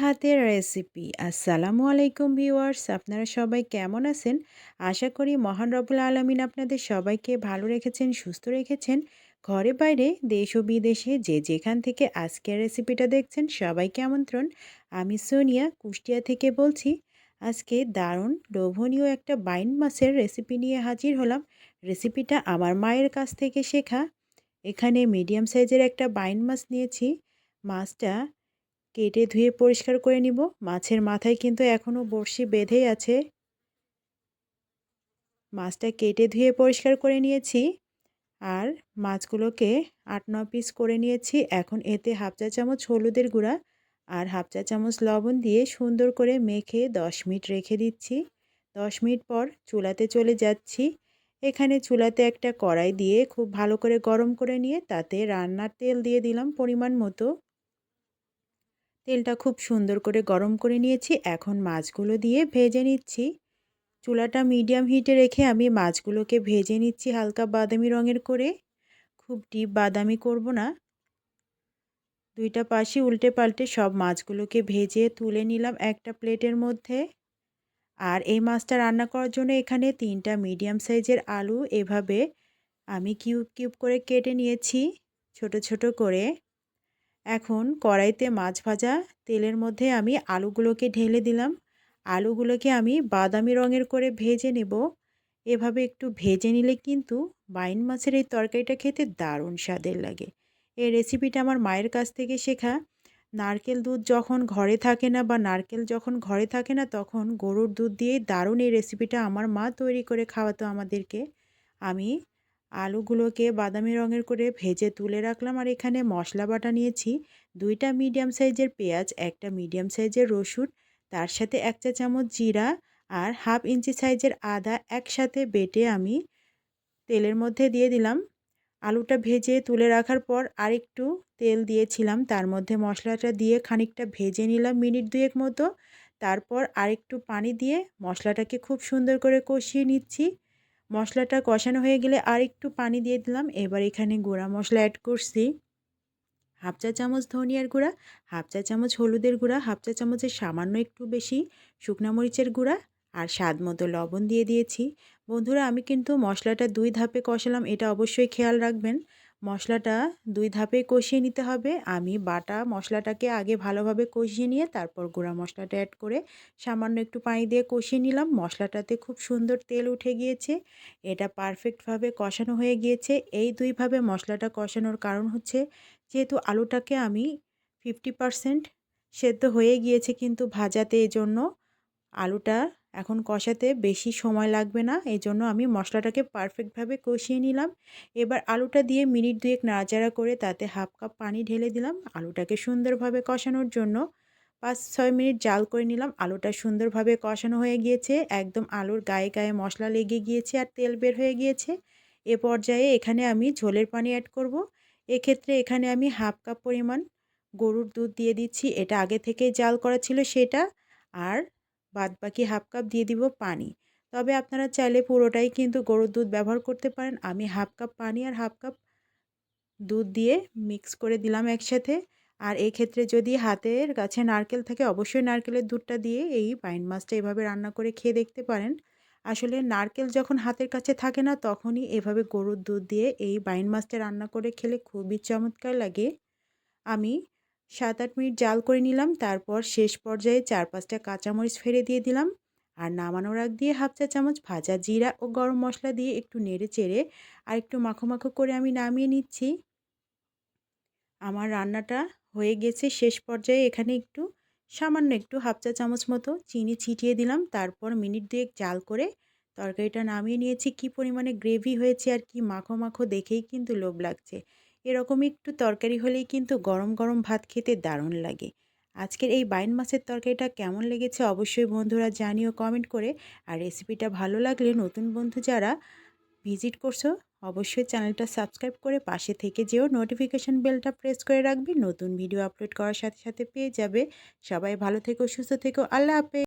হাতের রেসিপি আসসালামু আলাইকুম ভিউয়ার্স আপনারা সবাই কেমন আছেন? আশা করি মহান রবুল আলমিন আপনাদের সবাইকে ভালো রেখেছেন, সুস্থ রেখেছেন। ঘরে বাইরে দেশ ও বিদেশে যে যেখান থেকে আজকের রেসিপিটা দেখছেন সবাইকে আমন্ত্রণ। আমি সোনিয়া, কুষ্টিয়া থেকে বলছি, আজকে দারুণ লোভনীয় একটা বাইন মাছের রেসিপি নিয়ে হাজির হলাম। রেসিপিটা আমার মায়ের কাছ থেকে শেখা। এখানে মিডিয়াম সাইজের একটা বাইন মাছ নিয়েছি। মাছটা কেটে ধুয়ে পরিষ্কার করে নিব। মাছের মাথায় কিন্তু এখনও বড়শি বেঁধেই আছে। মাছটা কেটে ধুয়ে পরিষ্কার করে নিয়েছি। আর মাছগুলোকে আট ন পিস করে নিয়েছি। এখন এতে হাফ চা চামচ হলুদের গুঁড়া আর হাফ চা চামচ লবণ দিয়ে সুন্দর করে মেখে দশ মিনিট রেখে দিচ্ছি। দশ মিনিট পর চুলাতে চলে যাচ্ছি। এখানে চুলাতে একটা কড়াই দিয়ে খুব ভালো করে গরম করে নিয়ে তাতে রান্নার তেল দিয়ে দিলাম পরিমাণ মতো। তেলটা খুব সুন্দর করে গরম করে নিয়েছি। এখন মাছগুলো দিয়ে ভেজে নিচ্ছি। চুলাটা মিডিয়াম হিটে রেখে আমি মাছগুলোকে ভেজে নিচ্ছি হালকা বাদামি রঙের করে। খুব ডিপ বাদামি করব না। দুইটা পাশে উল্টে পাল্টে সব মাছগুলোকে ভেজে তুলে নিলাম একটা প্লেটের মধ্যে। আর এই মাছটা রান্না করার জন্য এখানে তিনটা মিডিয়াম সাইজের আলু এভাবে আমি কিউব কিউব করে কেটে নিয়েছি, ছোট ছোট করে। এখন কড়াইতে মাছ ভাজা, তেলের মধ্যে আমি আলুগুলোকে ঢেলে দিলাম। আলুগুলোকে আমি বাদামি রঙের করে ভেজে নেব। এভাবে একটু ভেজে নিলে কিন্তু বাইন মাছের এই তরকারিটা খেতে দারুণ স্বাদের লাগে। এই রেসিপিটা আমার মায়ের কাছ থেকে শেখা। নারকেল দুধ যখন ঘরে থাকে না বা নারকেল যখন ঘরে থাকে না তখন গরুর দুধ দিয়ে দারুণ এই রেসিপিটা আমার মা তৈরি করে খাওয়াতো আমাদেরকে। আমি আলুগুলোকে বাদামি রঙের করে ভেজে তুলে রাখলাম আর এখানে মশলা বাটা নিয়েছি। দুইটা মিডিয়াম সাইজের পেঁয়াজ, একটা মিডিয়াম সাইজের রসুন, তার সাথে এক চা চামচ জিরা আর হাফ ইঞ্চি সাইজের আদা একসাথে বেটে আমি তেলের মধ্যে দিয়ে দিলাম। আলুটা ভেজে তুলে রাখার পর আরেকটু তেল দিয়েছিলাম, তার মধ্যে মশলাটা দিয়ে খানিকটা ভেজে নিলাম মিনিট দুয়েক মতো। তারপর আরেকটু পানি দিয়ে মশলাটাকে খুব সুন্দর করে কষিয়ে নিচ্ছি। মশলাটা কষানো হয়ে গেলে আর একটু পানি দিয়ে দিলাম। এবার এখানে গুঁড়া মশলা অ্যাড করছি। হাফ চা চামচ ধনিয়ার গুঁড়া, হাফ চা চামচ হলুদের গুঁড়া, হাফ চা চামচের সামান্য একটু বেশি শুকনা মরিচের গুঁড়া আর স্বাদ মতো লবণ দিয়ে দিয়েছি। বন্ধুরা, আমি কিন্তু মশলাটা দুই ধাপে কষালাম, এটা অবশ্যই খেয়াল রাখবেন। মশলাটা দুই ধাপে কষিয়ে নিতে হবে। আমি বাটা মশলাটাকে আগে ভালোভাবে কষিয়ে নিয়ে তারপর গুঁড়া মশলাটা অ্যাড করে সামান্য একটু পানি দিয়ে কষিয়ে নিলাম। মশলাটাতে খুব সুন্দর তেল উঠে গিয়েছে। এটা পারফেক্টভাবে কষানো হয়ে গিয়েছে। এই দুইভাবে মশলাটা কষানোর কারণ হচ্ছে, যেহেতু আলুটাকে আমি ফিফটি পারসেন্ট সেদ্ধ হয়ে গিয়েছে কিন্তু ভাজাতে এজন্য আলুটা এখন কষাতে বেশি সময় লাগবে না এই জন্য আমি মশলাটাকে পারফেক্টভাবে কষিয়ে নিলাম। এবার আলুটা দিয়ে মিনিট দুয়েক নাড়াচাড়া করে তাতে হাফ কাপ পানি ঢেলে দিলাম আলুটাকে সুন্দরভাবে কষানোর জন্য। পাঁচ ছয় মিনিট জাল করে নিলাম, আলুটা সুন্দরভাবে কষানো হয়ে গিয়েছে, একদম আলুর গায়ে গায়ে মশলা লেগে গিয়েছে আর তেল বের হয়ে গিয়েছে। এ পর্যায়ে এখানে আমি ঝোলের পানি অ্যাড করব। এক্ষেত্রে এখানে আমি হাফ কাপ পরিমাণ গরুর দুধ দিয়ে দিচ্ছি, এটা আগে থেকে জাল করা ছিল সেটা। আর বাদ বাকি হাফ কাপ দিয়ে দিব পানি। তবে আপনারা চাইলে পুরোটাই কিন্তু গরুর দুধ ব্যবহার করতে পারেন। আমি হাফ কাপ পানি আর হাফ কাপ দুধ দিয়ে মিক্স করে দিলাম একসাথে। আর এই ক্ষেত্রে যদি হাতের কাছে নারকেল থাকে, অবশ্যই নারকেলের দুধটা দিয়ে এই পাইন মাছটা এভাবে রান্না করে খেয়ে দেখতে পারেন। আসলে নারকেল যখন হাতের কাছে থাকে না, তখনই এভাবে গরুর দুধ দিয়ে এই বাইন মাছটা রান্না করে খেলে খুবই চমৎকার লাগে। আমি সাত আট মিনিট জাল করে নিলাম, তারপর শেষ পর্যায়ে চার পাঁচটা কাঁচামরিচ ফেলে দিয়ে দিলাম। আর নামানোর আগ দিয়ে হাফ চা চামচ ভাজা জিরা ও গরম মশলা দিয়ে একটু নেড়ে চেড়ে আর একটু মাখো মাখো করে আমি নামিয়ে নিচ্ছি। আমার রান্নাটা হয়ে গেছে শেষ পর্যায়ে এখানে একটু, সামান্য একটু হাফ চা চামচ মতো চিনি ছিটিয়ে দিলাম। তারপর মিনিট দুয়েক জাল করে তরকারিটা নামিয়ে নিয়েছি। কি পরিমাণে গ্রেভি হয়েছে আর কি মাখো মাখো দেখেই কিন্তু লোভ লাগছে। এরকম একটু তরকারি হলেই কিন্তু গরম গরম ভাত খেতে দারুণ লাগে। আজকের এই বাইন মাছের তরকারিটা কেমন লেগেছে অবশ্যই বন্ধুরা জানিও কমেন্ট করে। আর রেসিপিটা ভালো লাগলে নতুন বন্ধু যারা ভিজিট করছ, অবশ্যই চ্যানেলটা সাবস্ক্রাইব করে পাশে থেকে যেও নোটিফিকেশান বেলটা প্রেস করে রাখবি। নতুন ভিডিও আপলোড করার সাথে সাথে পেয়ে যাবে। সবাই ভালো থেকো, সুস্থ থেকো। আল্লাহ হাফেজ।